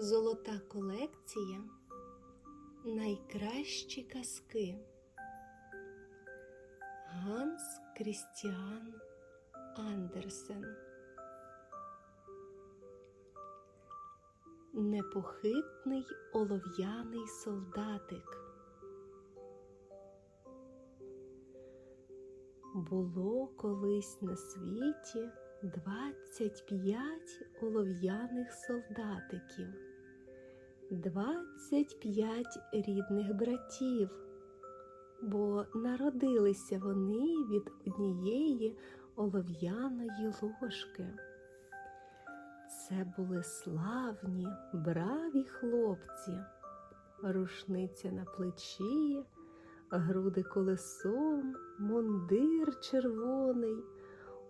Золота колекція. Найкращі казки. Ганс Крістіан Андерсен. Непохитний олов'яний солдатик. Було колись на світі 25 олов'яних солдатиків, 25 рідних братів, бо народилися вони від однієї олов'яної ложки. Це були славні, браві хлопці, рушниця на плечі, груди колесом, мундир червоний,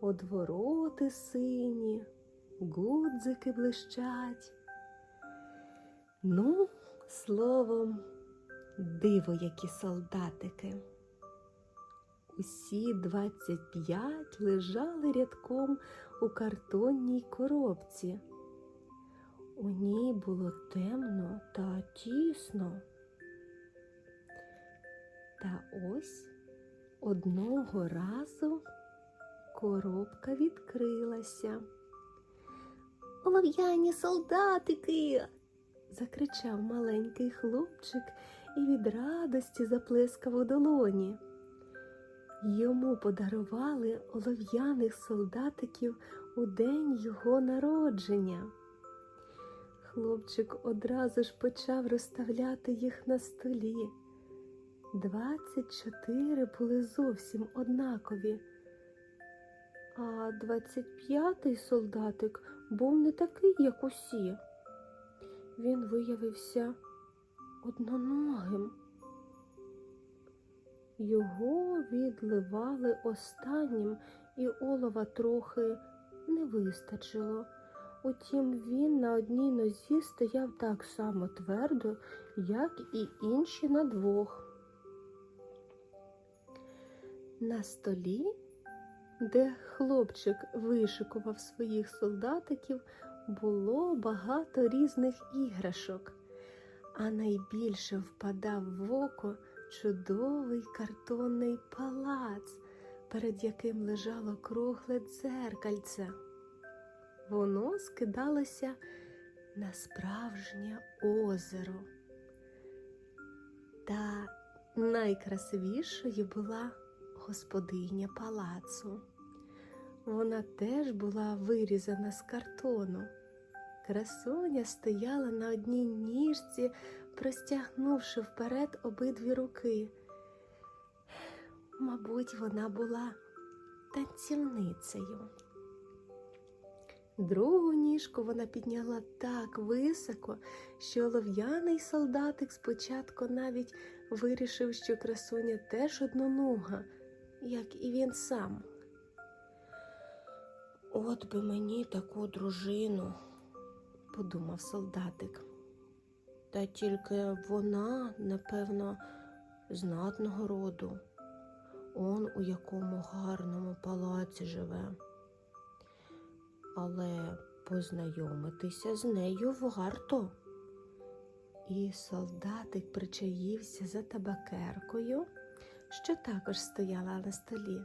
одвороти сині, гудзики блищать. Ну, словом, диво, які солдатики. Усі 25 лежали рядком у картонній коробці. У ній було темно та тісно. Та ось одного разу коробка відкрилася. Олов'яні солдатики. Закричав маленький хлопчик і від радості заплескав у долоні. Йому подарували олов'яних солдатиків у день його народження. Хлопчик одразу ж почав розставляти їх на столі. Двадцять чотири були зовсім однакові, а двадцять п'ятий солдатик був не такий, як усі. Він виявився одноногим. Його відливали останнім, і олова трохи не вистачило. Утім, він на одній нозі стояв так само твердо, як і інші на двох. На столі, де хлопчик вишикував своїх солдатиків, було багато різних іграшок, а найбільше впадав в око чудовий картонний палац, перед яким лежало кругле дзеркальце. Воно скидалося на справжнє озеро. Та найкрасивішою була господиня палацу. Вона теж була вирізана з картону. Красуня стояла на одній ніжці, простягнувши вперед обидві руки. Мабуть, вона була танцівницею. Другу ніжку вона підняла так високо, що олов'яний солдатик спочатку навіть вирішив, що красуня теж однонога, як і він сам. От би мені таку дружину, подумав солдатик. Та тільки вона, напевно, знатного роду, он у якому гарному палаці живе. Але познайомитися з нею варто. І солдатик причаївся за табакеркою, що також стояла на столі.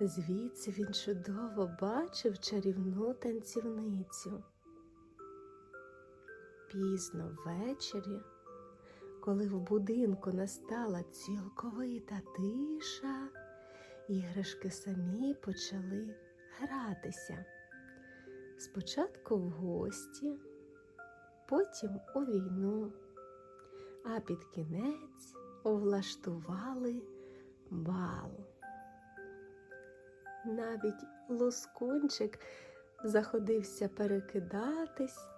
Звідси він чудово бачив чарівну танцівницю. Пізно ввечері, коли в будинку настала цілковита тиша, іграшки самі почали гратися. Спочатку в гості, потім у війну, а під кінець влаштували бал. Навіть лоскунчик заходився перекидатись,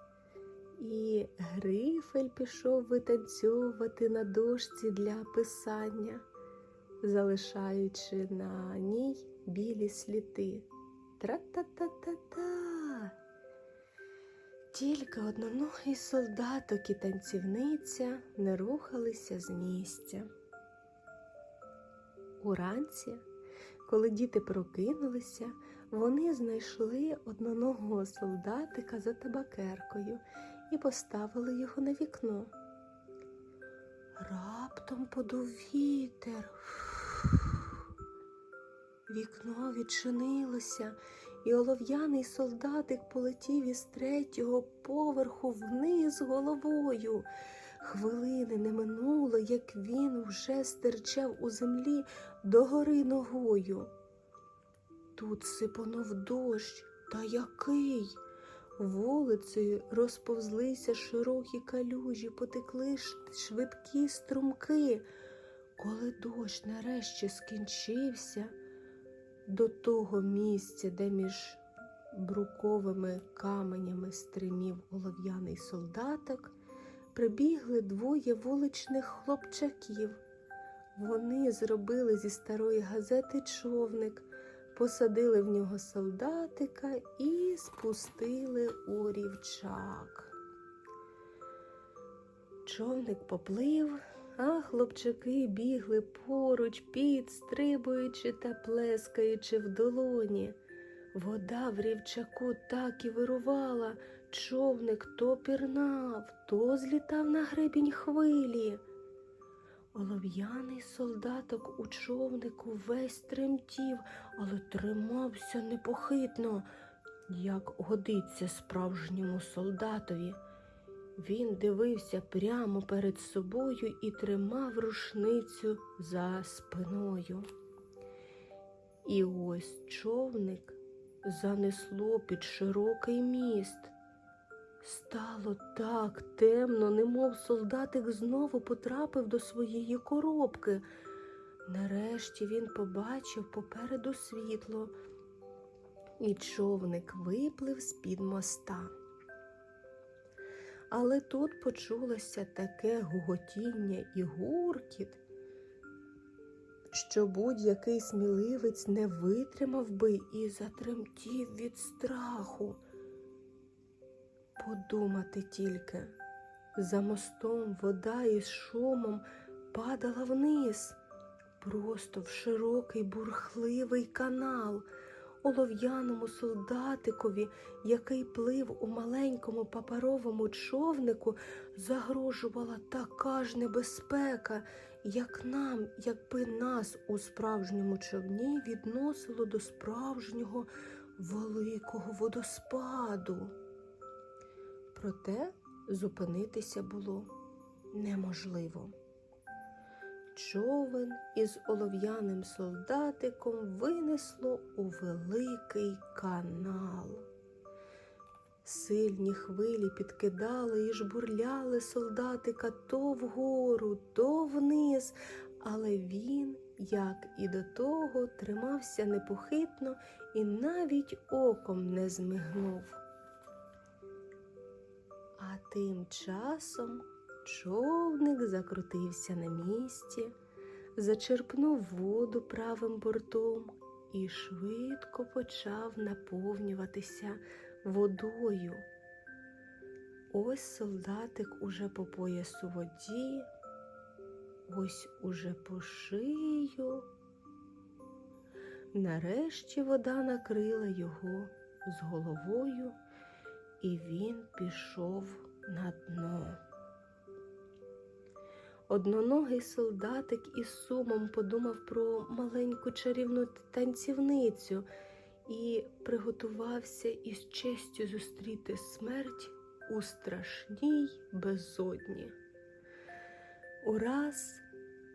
і грифель пішов витанцьовувати на дошці для писання, залишаючи на ній білі сліди. Тра-та-та-та-та. Тільки одноногий солдаток і танцівниця не рухалися з місця. Уранці, коли діти прокинулися, вони знайшли одноногого солдатика за табакеркою і поставили його на вікно. Раптом подув вітер. Вікно відчинилося, і олов'яний солдатик полетів із третього поверху вниз головою. Хвилини не минуло, як він вже стирчав у землі догори ногою. Тут сипонув дощ, та який? Вулицею розповзлися широкі калюжі, потекли швидкі струмки. Коли дощ нарешті скінчився, до того місця, де між бруковими каменями стримів олов'яний солдаток, прибігли двоє вуличних хлопчаків. Вони зробили зі старої газети човник, посадили в нього солдатика і спустили у рівчак. Човник поплив, а хлопчаки бігли поруч, підстрибуючи та плескаючи в долоні. Вода в рівчаку так і вирувала, човник то пірнав, то злітав на гребінь хвилі. Олов'яний солдаток у човнику весь тремтів, але тримався непохитно, як годиться справжньому солдатові. Він дивився прямо перед собою і тримав рушницю за спиною. І ось човник занесло під широкий міст. Стало так темно, немов солдатик знову потрапив до своєї коробки. Нарешті він побачив попереду світло, і човник виплив з-під моста. Але тут почулося таке гуготіння і гуркіт, що будь-який сміливець не витримав би і затремтів від страху. Подумати тільки, за мостом вода із шумом падала вниз, просто в широкий бурхливий канал, олов'яному солдатикові, який плив у маленькому паперовому човнику, загрожувала така ж небезпека, як нам, якби нас у справжньому човні відносило до справжнього великого водоспаду. Проте зупинитися було неможливо. Човен із олов'яним солдатиком винесло у великий канал. Сильні хвилі підкидали і жбурляли солдатика то вгору, то вниз, але він, як і до того, тримався непохитно і навіть оком не змигнув. А тим часом човник закрутився на місці, зачерпнув воду правим бортом і швидко почав наповнюватися водою. Ось солдатик уже по пояс у воді, ось уже по шию. Нарешті вода накрила його з головою і він пішов на дно. Одноногий солдатик із сумом подумав про маленьку чарівну танцівницю і приготувався із честю зустріти смерть у страшній безодні. Ураз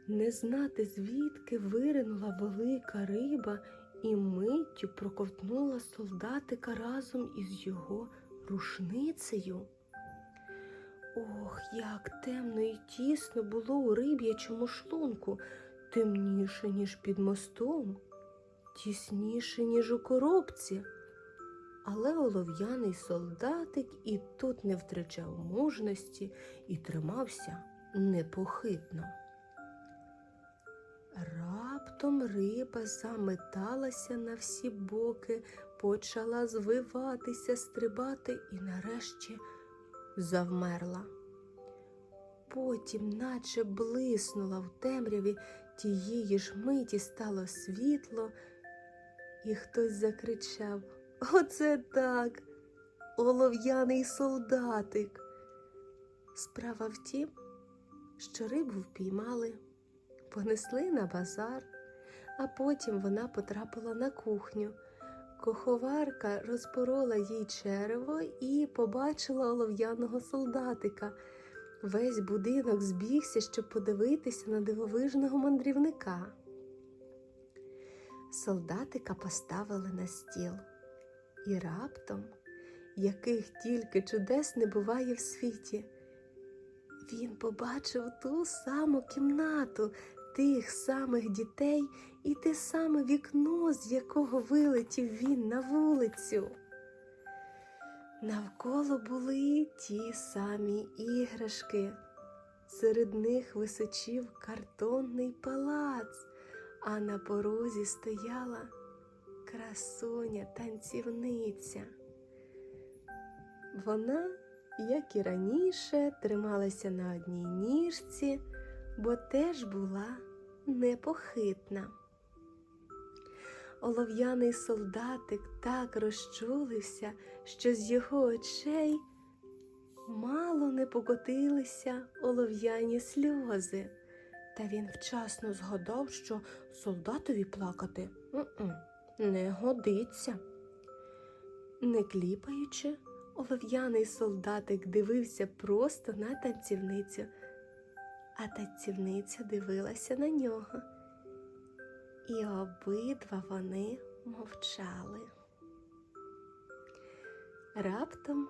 не знати звідки виринула велика риба і миттю проковтнула солдатика разом із його рушницею. Ох, як темно і тісно було у риб'ячому шлунку, темніше, ніж під мостом, тісніше, ніж у коробці. Але олов'яний солдатик і тут не втрачав мужності і тримався непохитно. Раптом риба заметалася на всі боки, почала звиватися, стрибати і нарешті завмерла. Потім, наче блиснула в темряві, тієї ж миті стало світло, і хтось закричав Оце так, олов'яний солдатик. Справа в тім, що рибу впіймали, понесли на базар, а потім вона потрапила на кухню. Куховарка розпорола їй черево і побачила олов'яного солдатика. Весь будинок збігся, щоб подивитися на дивовижного мандрівника. Солдатика поставили на стіл, і раптом, яких тільки чудес не буває в світі, він побачив ту саму кімнату, тих самих дітей і те саме вікно, з якого вилетів він на вулицю. Навколо були ті самі іграшки. Серед них височив картонний палац, а на порозі стояла красуня танцівниця. Вона, як і раніше, трималася на одній ніжці, бо теж була непохитна. Олов'яний солдатик так розчулився, що з його очей мало не покотилися олов'яні сльози. Та він вчасно згадав, що солдатові плакати «М-м, не годиться. Не кліпаючи, олов'яний солдатик дивився просто на танцівницю, а танцівниця дивилася на нього. І обидва вони мовчали. Раптом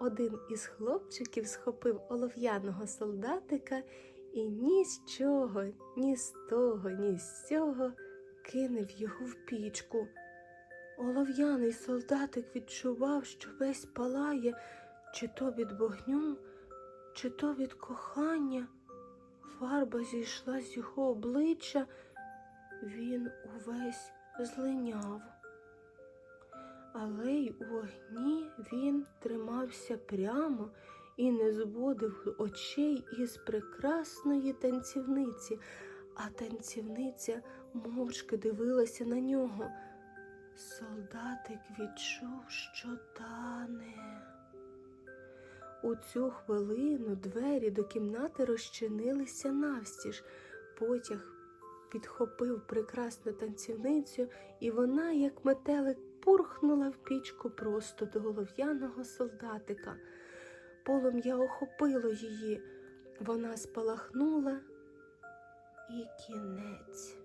один із хлопчиків схопив олов'яного солдатика і ні з чого, ні з того, ні з цього кинув його в пічку. Олов'яний солдатик відчував, що весь палає, чи то від вогню, чи то від кохання. Фарба зійшла з його обличчя, він увесь злиняв. Але й у вогні він тримався прямо і не зводив очей із прекрасної танцівниці, а танцівниця мовчки дивилася на нього. Солдатик відчув, що тане. У цю хвилину двері до кімнати розчинилися навстіж. Потяг підхопив прекрасну танцівницю, і вона, як метелик, пурхнула в пічку просто до голов'яного солдатика. Полум'я охопило її, вона спалахнула і кінець.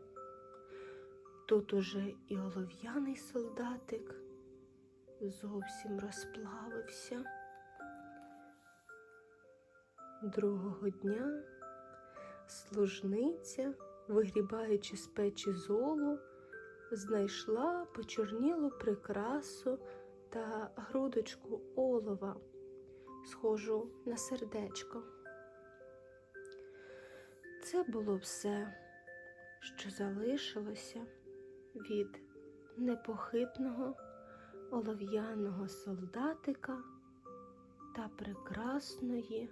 Тут уже і олов'яний солдатик зовсім розплавився. Другого дня служниця, вигрібаючи з печі золу, знайшла почорнілу прикрасу та грудочку олова, схожу на сердечко. Це було все, що залишилося від непохитного олов'яного солдатика та прекрасної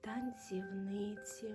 танцівниці.